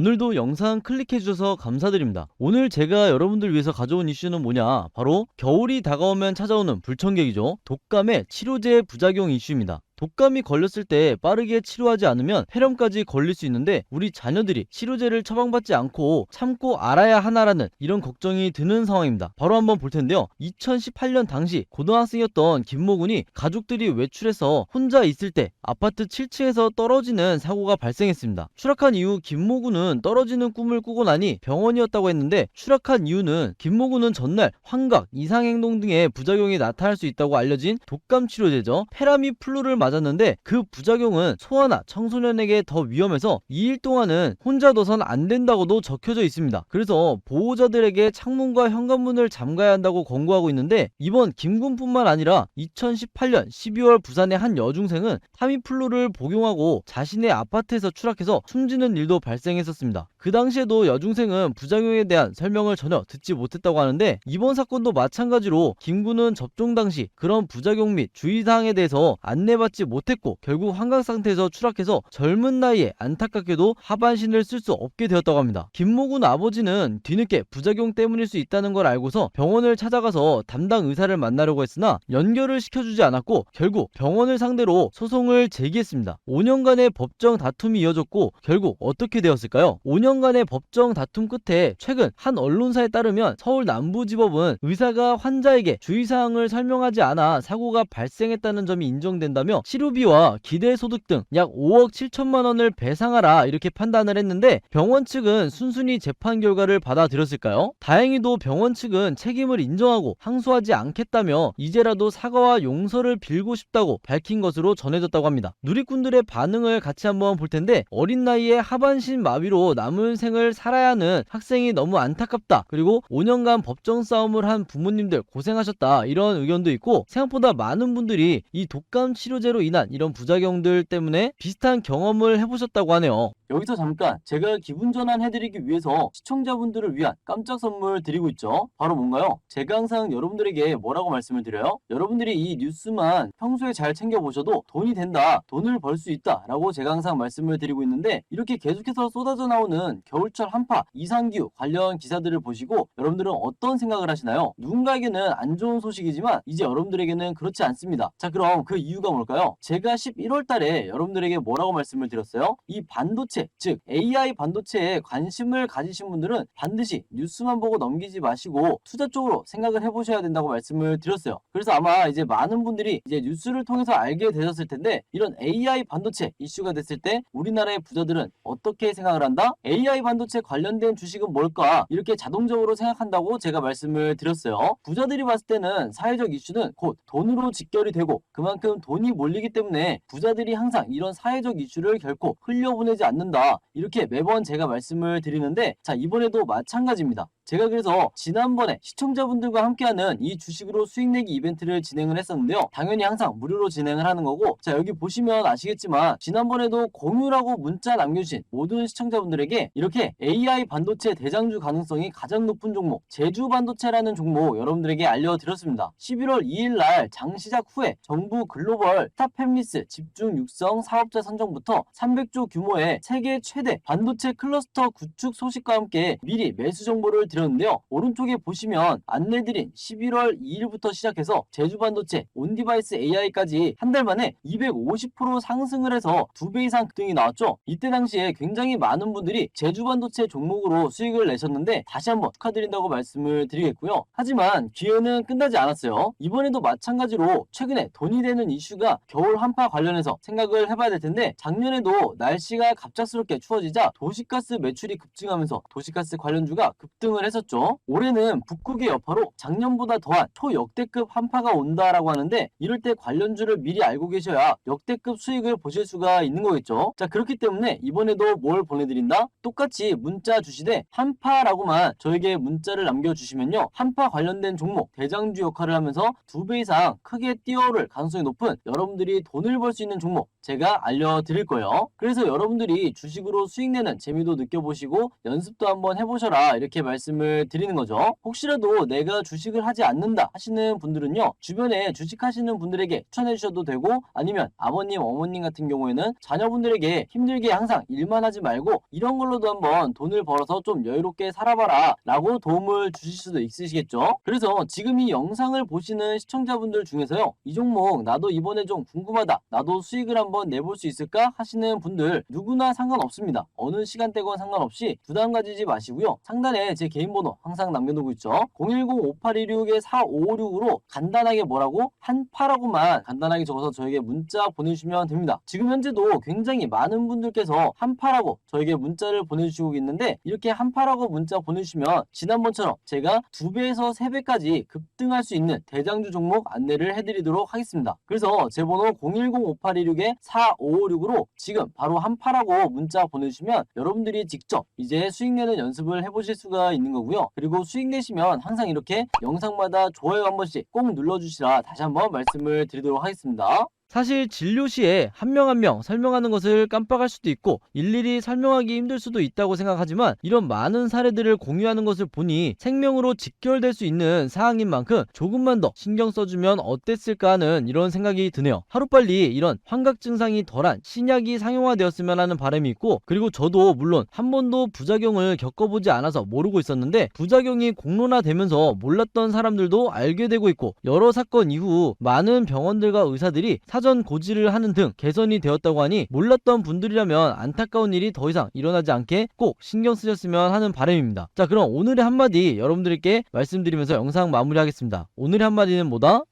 오늘도 영상 클릭해주셔서 감사드립니다. 오늘 제가 여러분들 위해서 가져온 이슈는 뭐냐? 바로 겨울이 다가오면 찾아오는 불청객이죠. 독감의 치료제 부작용 이슈입니다. 독감이 걸렸을 때 빠르게 치료하지 않으면 폐렴까지 걸릴 수 있는데 우리 자녀들이 치료제를 처방받지 않고 참고 알아야 하나라는 이런 걱정이 드는 상황입니다. 바로 한번 볼 텐데요. 2018년 당시 고등학생이었던 김모군이 가족들이 외출해서 혼자 있을 때 아파트 7층에서 떨어지는 사고가 발생했습니다. 추락한 이후 김모군은 떨어지는 꿈을 꾸고 나니 병원이었다고 했는데 추락한 이유는 김모군은 전날 환각, 이상행동 등의 부작용이 나타날 수 있다고 알려진 독감 치료제죠. 페라미플루를 맞 았는데 그 부작용은 소아나 청소년에게 더 위험해서 2일 동안은 혼자 둬선 안 된다고도 적혀져 있습니다. 그래서 보호자들에게 창문과 현관문을 잠가야 한다고 권고하고 있는데 이번 김군뿐만 아니라 2018년 12월 부산의 한 여중생은 타미플루를 복용하고 자신의 아파트에서 추락해서 숨지는 일도 발생했었습니다. 그 당시에도 여중생은 부작용에 대한 설명을 전혀 듣지 못했다고 하는데 이번 사건도 마찬가지로 김군은 접종 당시 그런 부작용 및 주의사항에 대해서 안내받지 못했고 결국 환각 상태에서 추락해서 젊은 나이에 안타깝게도 하반신을 쓸 수 없게 되었다고 합니다. 김모군 아버지는 뒤늦게 부작용 때문일 수 있다는 걸 알고서 병원을 찾아가서 담당 의사를 만나려고 했으나 연결을 시켜주지 않았고 결국 병원을 상대로 소송을 제기했습니다. 5년간의 법정 다툼이 이어졌고 결국 어떻게 되었을까요? 5년간의 법정 다툼 끝에 최근 한 언론사에 따르면 서울 남부지법은 의사가 환자에게 주의사항을 설명하지 않아 사고가 발생했다는 점이 인정된다며 치료비와 기대소득 등 약 5억 7천만 원을 배상하라 이렇게 판단을 했는데 병원 측은 순순히 재판 결과를 받아들였을까요? 다행히도 병원 측은 책임을 인정하고 항소하지 않겠다며 이제라도 사과와 용서를 빌고 싶다고 밝힌 것으로 전해졌다고 합니다. 누리꾼들의 반응을 같이 한번 볼 텐데 어린 나이에 하반신 마비로 남은 생을 살아야 하는 학생이 너무 안타깝다. 그리고 5년간 법정 싸움을 한 부모님들 고생하셨다. 이런 의견도 있고 생각보다 많은 분들이 이 독감 치료제 로 인한 이런 부작용들 때문에 비슷한 경험을 해보셨다고 하네요. 여기서 잠깐 제가 기분 전환 해드리기 위해서 시청자분들을 위한 깜짝 선물 드리고 있죠. 바로 뭔가요? 제가 항상 여러분들에게 뭐라고 말씀을 드려요? 여러분들이 이 뉴스만 평소에 잘 챙겨보셔도 돈이 된다, 돈을 벌 수 있다 라고 제가 항상 말씀을 드리고 있는데 이렇게 계속해서 쏟아져 나오는 겨울철 한파, 이상기후 관련 기사들을 보시고 여러분들은 어떤 생각을 하시나요? 누군가에게는 안 좋은 소식이지만 이제 여러분들에게는 그렇지 않습니다. 자 그럼 그 이유가 뭘까요? 제가 11월 달에 여러분들에게 뭐라고 말씀을 드렸어요? 이 반도체, 즉 AI 반도체에 관심을 가지신 분들은 반드시 뉴스만 보고 넘기지 마시고 투자 쪽으로 생각을 해보셔야 된다고 말씀을 드렸어요. 그래서 아마 이제 많은 분들이 이제 뉴스를 통해서 알게 되셨을 텐데 이런 AI 반도체 이슈가 됐을 때 우리나라의 부자들은 어떻게 생각을 한다? AI 반도체 관련된 주식은 뭘까? 이렇게 자동적으로 생각한다고 제가 말씀을 드렸어요. 부자들이 봤을 때는 사회적 이슈는 곧 돈으로 직결이 되고 그만큼 돈이 몰리기 때문에 부자들이 항상 이런 사회적 이슈를 결코 흘려보내지 않는 다. 이렇게 매번 제가 말씀을 드리는데 자 이번에도 마찬가지입니다. 제가 그래서 지난번에 시청자분들과 함께하는 이 주식으로 수익 내기 이벤트를 진행을 했었는데요. 당연히 항상 무료로 진행을 하는 거고 자 여기 보시면 아시겠지만 지난번에도 공유라고 문자 남겨주신 모든 시청자분들에게 이렇게 AI 반도체 대장주 가능성이 가장 높은 종목 제주 반도체라는 종목 여러분들에게 알려드렸습니다. 11월 2일 날 장 시작 후에 정부 글로벌 스타팹리스 집중 육성 사업자 선정부터 300조 규모의 세계 최대 반도체 클러스터 구축 소식과 함께 미리 매수 정보를 드렸 는데요. 오른쪽에 보시면 안내드린 11월 2일부터 시작해서 제주 반도체, 온디바이스 AI까지 한 달 만에 250% 상승을 해서 두배 이상 급등이 나왔죠. 이때 당시에 굉장히 많은 분들이 제주 반도체 종목으로 수익을 내셨는데 다시 한번 축하드린다고 말씀을 드리겠고요. 하지만 기회는 끝나지 않았어요. 이번에도 마찬가지로 최근에 돈이 되는 이슈가 겨울 한파 관련해서 생각을 해봐야 될 텐데 작년에도 날씨가 갑작스럽게 추워지자 도시가스 매출이 급증하면서 도시가스 관련주가 급등을 했었죠. 올해는 북극의 여파로 작년보다 더한 초역대급 한파가 온다라고 하는데 이럴 때 관련주를 미리 알고 계셔야 역대급 수익을 보실 수가 있는 거겠죠. 자 그렇기 때문에 이번에도 뭘 보내드린다? 똑같이 문자 주시되 한파라고만 저에게 문자를 남겨주시면요. 한파 관련된 종목 대장주 역할을 하면서 두 배 이상 크게 뛰어오를 가능성이 높은 여러분들이 돈을 벌 수 있는 종목 제가 알려드릴 거예요. 그래서 여러분들이 주식으로 수익 내는 재미도 느껴보시고 연습도 한번 해보셔라 이렇게 말씀 을 드리는 거죠. 혹시라도 내가 주식을 하지 않는다 하시는 분들은요. 주변에 주식하시는 분들에게 추천해 주셔도 되고 아니면 아버님, 어머님 같은 경우에는 자녀분들에게 힘들게 항상 일만 하지 말고 이런 걸로도 한번 돈을 벌어서 좀 여유롭게 살아봐라 라고 도움을 주실 수도 있으시겠죠. 그래서 지금 이 영상을 보시는 시청자분들 중에서요. 이 종목 나도 이번에 좀 궁금하다. 나도 수익을 한번 내볼 수 있을까 하시는 분들 누구나 상관없습니다. 어느 시간대건 상관없이 부담 가지지 마시고요. 상단에 제 개인 번호 항상 남겨두고 있죠. 010-5816-4556으로 간단하게 뭐라고 한파라고만 간단하게 적어서 저에게 문자 보내주시면 됩니다. 지금 현재도 굉장히 많은 분들께서 한파라고 저에게 문자를 보내주시고 있는데 이렇게 한파라고 문자 보내주시면 지난번처럼 제가 두 배에서 세 배까지 급등할 수 있는 대장주 종목 안내를 해드리도록 하겠습니다. 그래서 제 번호 010-5816-4556으로 지금 바로 한파라고 문자 보내주시면 여러분들이 직접 이제 수익 내는 연습을 해보실 수가 있는 거고요. 그리고 수익 내시면 항상 이렇게 영상마다 좋아요 한 번씩 꼭 눌러주시라 다시 한번 말씀을 드리도록 하겠습니다. 사실 진료 시에 한명 한 명 설명하는 것을 깜빡할 수도 있고 일일이 설명하기 힘들 수도 있다고 생각하지만 이런 많은 사례들을 공유하는 것을 보니 생명으로 직결될 수 있는 사항인 만큼 조금만 더 신경 써주면 어땠을까 하는 이런 생각이 드네요. 하루빨리 이런 환각 증상이 덜한 신약이 상용화되었으면 하는 바람이 있고 그리고 저도 물론 한 번도 부작용을 겪어보지 않아서 모르고 있었는데 부작용이 공론화되면서 몰랐던 사람들도 알게 되고 있고 여러 사건 이후 많은 병원들과 의사들이 사전 고지를 하는 등 개선이 되었다고 하니 몰랐던 분들이라면 안타까운 일이 더 이상 일어나지 않게 꼭 신경 쓰셨으면 하는 바람입니다. 자 그럼 오늘의 한마디 여러분들께 말씀드리면서 영상 마무리하겠습니다. 오늘의 한마디는 뭐다?